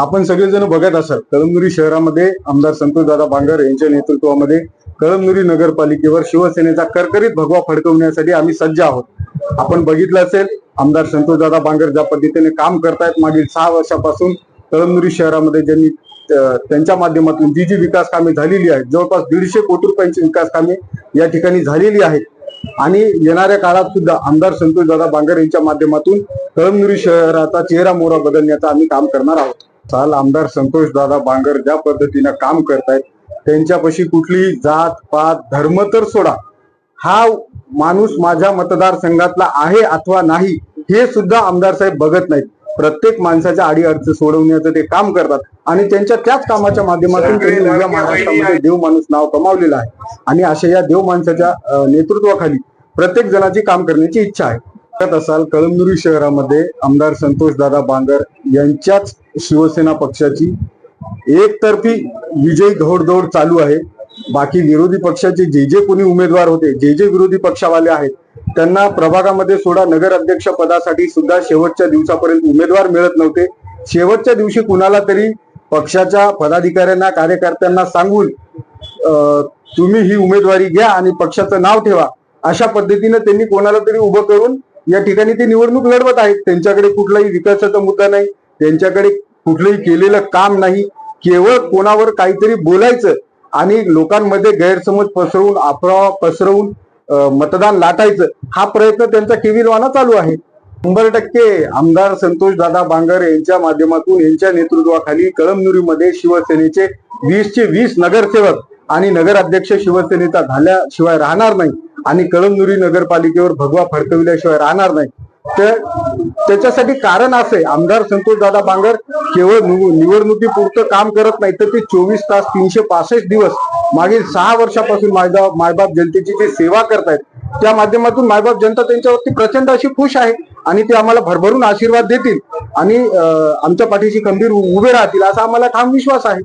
आपण सगळेजण बघत असाल कळमनुरी शहरामध्ये आमदार संतोषदादा बांगर यांच्या नेतृत्वामध्ये कळमनुरी नगरपालिकेवर शिवसेनेचा करकरीत भगवा फडकवण्यासाठी आम्ही सज्ज आहोत. आपण बघितलं असेल आमदार संतोषदादा बांगर ज्या पद्धतीने काम करतायत मागील सहा वर्षापासून कळमनुरी शहरामध्ये ज्यांनी त्यांच्या माध्यमातून जी जी विकास कामे झालेली आहेत जवळपास दीडशे कोटी रुपयांची विकास कामे या ठिकाणी झालेली आहेत. आणि येणाऱ्या काळात सुद्धा आमदार संतोषदादा बांगर यांच्या माध्यमातून कळमनुरी शहराचा चेहरा मोहरा बदलण्याचं आम्ही काम करणार आहोत. चाल आमदार संतोषदादा बांगर ज्या पद्धतीनं काम करतायत त्यांच्यापाशी कुठलीही जात पात धर्म तर सोडा. हा माणूस माझ्या मतदारसंघातला आहे अथवा नाही हे सुद्धा आमदार साहेब बघत नाहीत. प्रत्येक माणसाच्या आडी अडचण सोडवण्याचं ते काम करतात. आणि त्यांच्या त्याच कामाच्या माध्यमातून त्यांनी उद्या महाराष्ट्रामध्ये देव माणूस नाव कमावलेलं आहे. आणि अशा या देव माणसाच्या नेतृत्वाखाली प्रत्येक जणाची काम करण्याची इच्छा आहे. असाल कळमनुरी शहरामध्ये आमदार संतोष दादा बांगर यांच्याच शिवसेना पक्षाची एकतर्फी विजयी घोडदौड चालू आहे. बाकी विरोधी पक्षाचे जे जे कोणी उमेदवार होते जे जे विरोधी पक्षावाले आहेत त्यांना प्रभागामध्ये सोडा नगर अध्यक्ष पदासाठी सुद्धा शेवटच्या दिवसापर्यंत उमेदवार मिळत नव्हते. शेवटच्या दिवशी कुणाला तरी पक्षाच्या पदाधिकाऱ्यांना कार्यकर्त्यांना सांगून अं, तुम्ही ही उमेदवारी घ्या आणि पक्षाचं नाव ठेवा अशा पद्धतीने त्यांनी कोणाला तरी उभं करून या ठिकाणी ते निवडणूक लढवत आहेत. त्यांच्याकडे कुठलाही विकासाचा मुद्दा नाही. त्यांच्याकडे कुठलंही केलेलं काम नाही. केवळ कोणावर काहीतरी बोलायचं आणि लोकांमध्ये गैरसमज पसरवून अफवा पसरवून मतदान लाटायचं हा प्रयत्न त्यांचा केविलवाना चालू आहे. शंभर टक्के आमदार संतोष दादा बांगर यांच्या माध्यमातून यांच्या नेतृत्वाखाली कळमनुरीमध्ये शिवसेनेचे वीसचे वीस नगरसेवक आणि नगराध्यक्ष शिवसेनेचा झाल्याशिवाय राहणार नाही. आणि कळमनुरी नगरपालिकेवर भगवा फडकविल्याशिवाय राहणार नाही. तर त्याच्यासाठी कारण असे आमदार संतोष दादा बांगर केवळ निवडणुकीपुरतं काम करत नाही तर ते चोवीस तास तीनशे पासष्ट दिवस मागील सहा वर्षापासून मायबाप मायबाप जनतेची जी सेवा करतायत त्या माध्यमातून मायबाप जनता त्यांच्यावरती प्रचंड अशी खुश आहे आणि ते आम्हाला भरभरून आशीर्वाद देतील आणि आमच्या पाठीशी खंबीर उभे राहतील असा आम्हाला ठाम विश्वास आहे.